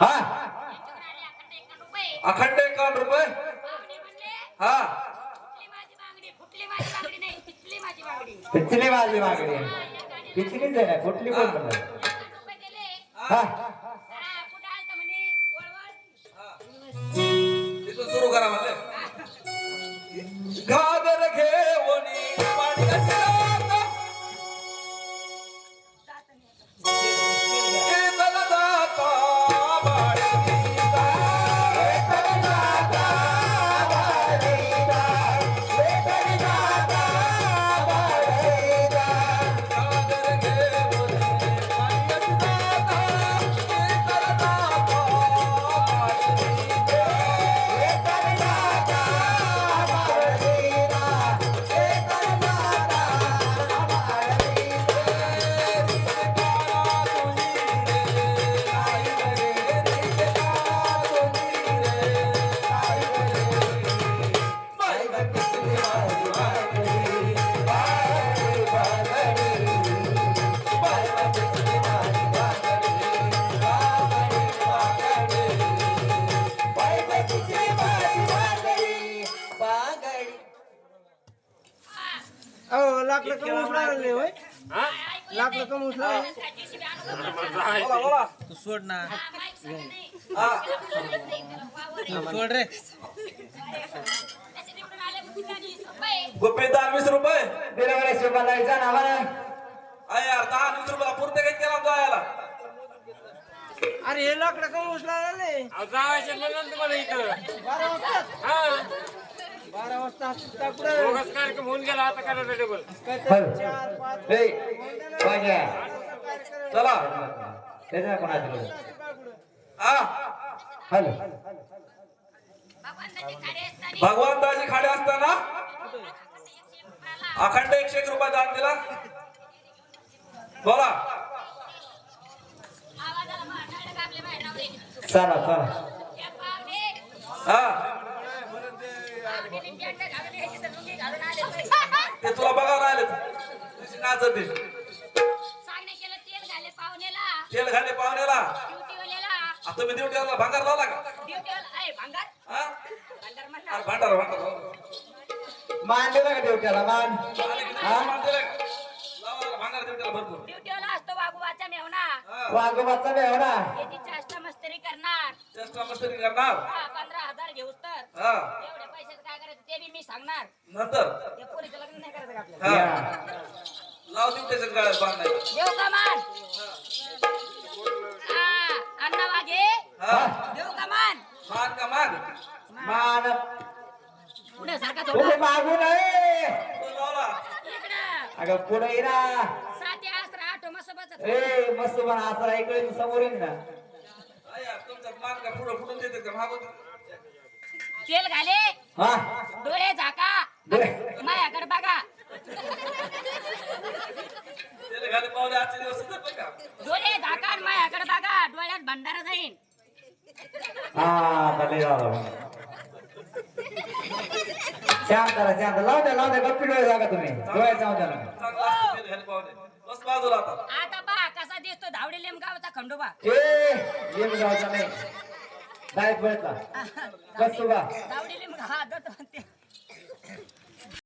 हा. अखंड एकावन्न रुपये? हा. पिचली माझी मागणी पिचलीच आहे ना कुठली पण हा, अहो लाकडं कमी उचलायला होय. लाकडं कमी उचलायला बोला बोला. तू सोड ना. हा. सोड रे. गुप्पी दहा वीस रुपये. दिलं बरं शिवालायचा नावाला अरे यार दहा वीस रुपयाला पुरते काही केला जायला? अरे हे लाकडं कमी उचलायला जायचं म्हणून तुम्हाला इथं बारा हा. बारा वाजता हसता कुठं? बोगस कार्यक्रम होऊन गेला आता करायला डबल काहीतरी चार पाच ए पाहिजे. कार्यक्रम. चला. त्याच्या कोणाचं हॅलो. भगवंताची खाडे असताना अखंड एकशे एक रुपये दान दिला. बोला. चला चला. हा ते तुला बघायला आले नाचत ते सांगणे केलं तेल घाले पाहुण्याला. आता तुम्ही ड्युटीला भांगार लावला का? हा? भांडार भांडार मान दिला का ठेवत्याला मान. हा? भांगार भरपूर. हा. वाघोबाचा मस्करी करणार. चेष्टा मस्करी करणार? हा पंधरा हजार घेऊस तर. हा. एवढ्या पैशाचं काय करायचं ते बी मी सांगणार. नंतर. पोरीचं लग्न नाही करायचं आपल्याला? लाव देऊ त्याच्यात गळ्यात बांधायला. हा अण्णा वाघे हा. मान का मान मान. पुढे सारखा पुढे मागून आहे तो लावला. इकडं. अगं पुढे ये ना. अस्त्र आठो मस्त पण असं इकडे तू समोर ये ना. अय्या, तुमच्यात मान का पुढं फुटून देते का? मागून. तेल घाले. हा. डोळे झाका. डोळे- माझ्याकडे बघा त्याला घाले पावले आजचे दिवस सुद्धा का डोळे झाका आणि माझ्याकडे बघा डोळ्यात भंडारा जाईन हा भले शांत राहा शांत लाव द्या लाव द्या गप्पी डोळे जागा तुम्ही डोळे जाऊ द्या बाजूला आता आता पहा कसा दिसतो धावडी लेमगावचा खंडोबा ए जायचा नाही डायरेक्ट बसला बस तू बा धावडी लेमगाव हा दत्त म्हणते